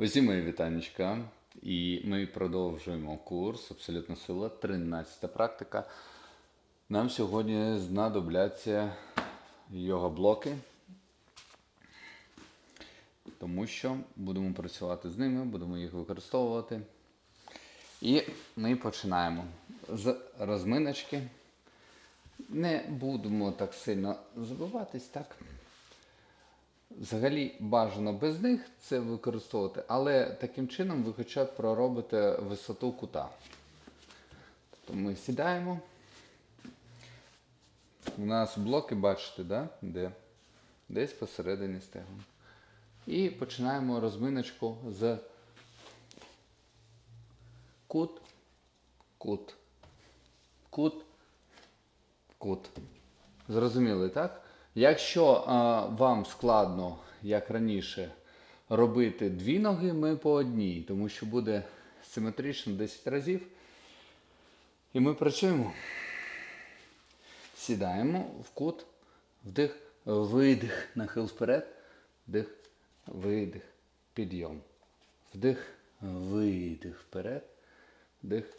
Усі мої вітанечка. І ми продовжуємо курс Абсолютна сила, 13 практика. Нам сьогодні знадобляться його блоки, тому що будемо працювати з ними, будемо їх використовувати. І ми починаємо з розминочки. Не будемо так сильно забиватись, так? Взагалі бажано без них це використовувати, але таким чином ви хоча б проробите висоту кута. Тобто ми сідаємо. У нас блоки, бачите, да? де? десь посередині стегон. І починаємо розминочку з кут, кут, кут, кут. Зрозуміли, так? Якщо а, вам складно, як раніше, робити дві ноги, ми по одній, тому що буде симетрично 10 разів. І ми працюємо. Сідаємо в кут, вдих, видих, нахил вперед, вдих, видих, підйом. Вдих, видих вперед, вдих,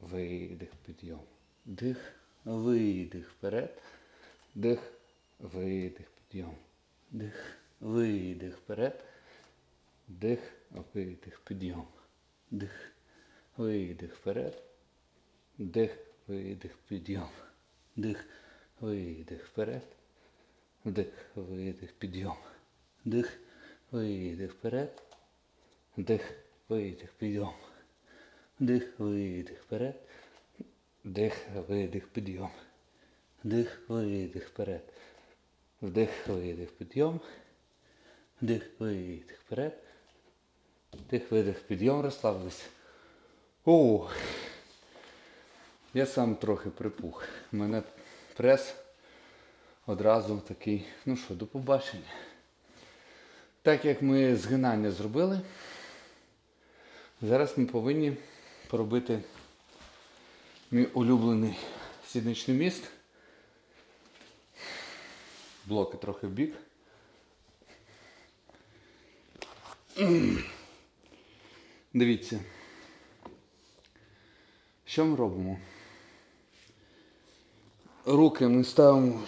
видих, підйом. Вдих, видих вперед, вдих, видих, підйом. Вдих, видих вперед, вдих, видих, підйом. Вдих, видих вперед, вдих, видих, підйом. Вдих, видих вперед, вдих, видих, підйом. Вдих, видих вперед, вдих, видих, підйом. Вдих, видих вперед, вдих, видих, підйом. Вдих, видих вперед. Вдих, видих, підйом. Вдих, видих вперед. Вдих, видих, підйом, розслабились. О, я сам трохи припух. У мене прес одразу такий. Ну що, до побачення. Так як ми згинання зробили, зараз ми повинні поробити мій улюблений сідничний міст. Блоки трохи в бік. Дивіться. Що ми робимо? Руки ми ставимо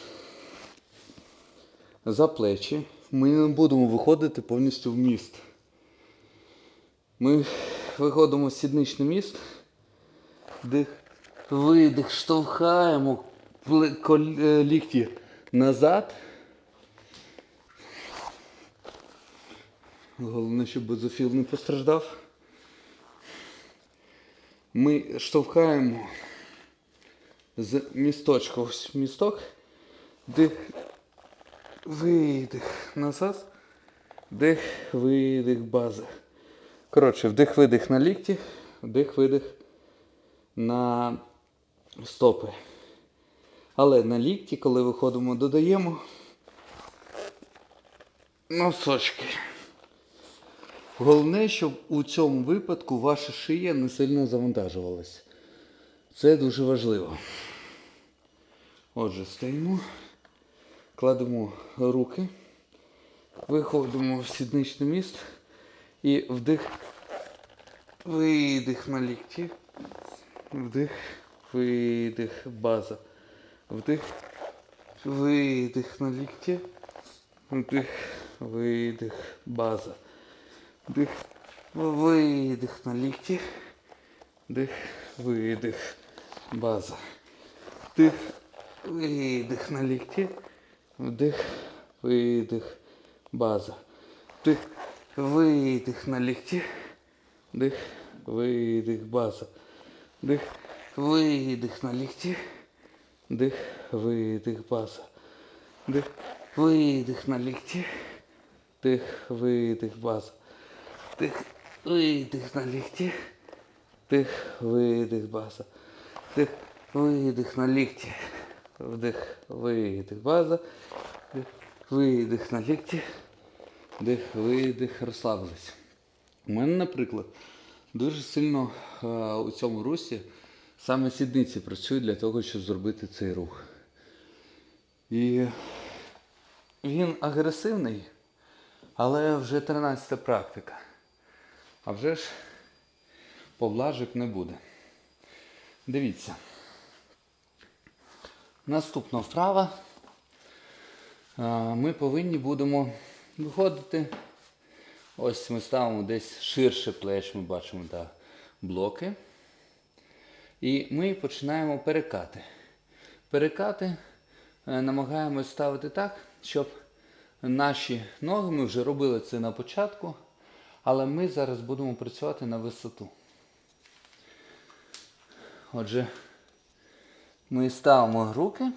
за плечі. Ми не будемо виходити повністю в міст. Ми виходимо в сідничний міст. Дих, видих, штовхаємо е, лікті назад. Головне, щоб базофіл не постраждав. Ми штовхаємо з місточка ось місток, дих, видих назад, дих, видих, база. Коротше, вдих-видих на лікті, вдих-видих на стопи. Але на лікті, коли виходимо, додаємо носочки. Головне, щоб у цьому випадку ваша шия не сильно завантажувалась. Це дуже важливо. Отже, стоїмо, кладемо руки, виходимо в сідничний міст і вдих, видих на лікті. Вдих, видих, база. Вдих, видих на лікті. Вдих, видих, база. Дих, видих на лікті. Дих, видих, база. Дих, видих на лікті. Вдих, видих, база. Дих, видих на лікті. Дих, видих, база. Дих, видих на лікті. Дих, видих, база. Дих, видих на лікті. Дих, видих, база. Дих, видих на лікті. Дих, видих, база. Дих, видих на лікті. Вдих, видих, база. Дих, видих на лікті. Дих, видих, розслабились. У мене, наприклад, дуже сильно е, у цьому русі саме сідниці працюють для того, щоб зробити цей рух. І він агресивний, але вже 13 практика. А вже ж поблажок не буде. Дивіться. Наступна вправа. Ми повинні будемо виходити. Ось ми ставимо десь ширше плеч, ми бачимо да, блоки. І ми починаємо перекати. Перекати е, намагаємось ставити так, щоб наші ноги, ми вже робили це на початку, але ми зараз будемо працювати на висоту. Отже, ми ставимо руки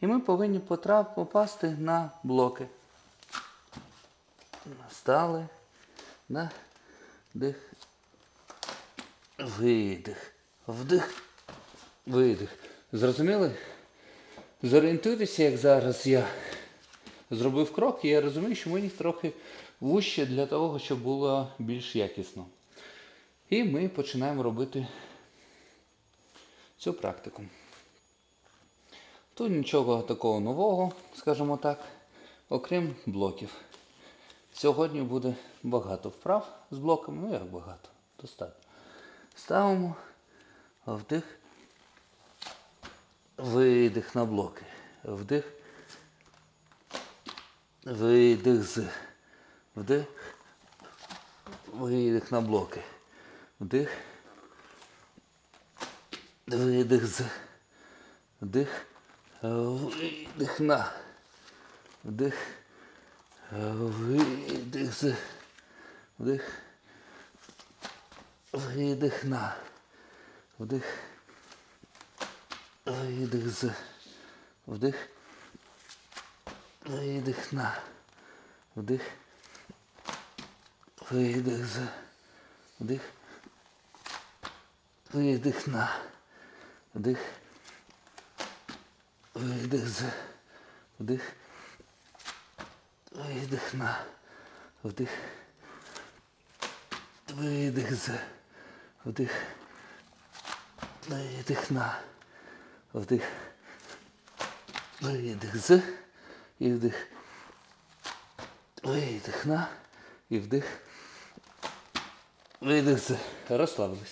і ми повинні потрап, попасти на блоки. Стали. На дих. Видих. Вдих. Видих. Зрозуміли? Зорієнтуйтеся, як зараз я зробив крок, і я розумію, що мені трохи вуще для того, щоб було більш якісно. І ми починаємо робити цю практику. Тут нічого такого нового, скажімо так, окрім блоків. Сьогодні буде багато вправ з блоками, ну як багато, достатньо. Ставимо вдих, видих на блоки. Вдих, видих з. Вдих, видих на блоки. Вдих, видих з. Вдих, видих на. Вдих. Видих з. Вдих. Видих на. Вдих. Видих з. Вдих. Видих на. Вдих. Видих з. Вдих. Видих на. Вдих. Видих з. Вдих. Видих на. Вдих. Видих з. Вдих. Видих на. Вдих. Видих з. І вдих. Видих на. І вдих. Видих. Розслабились.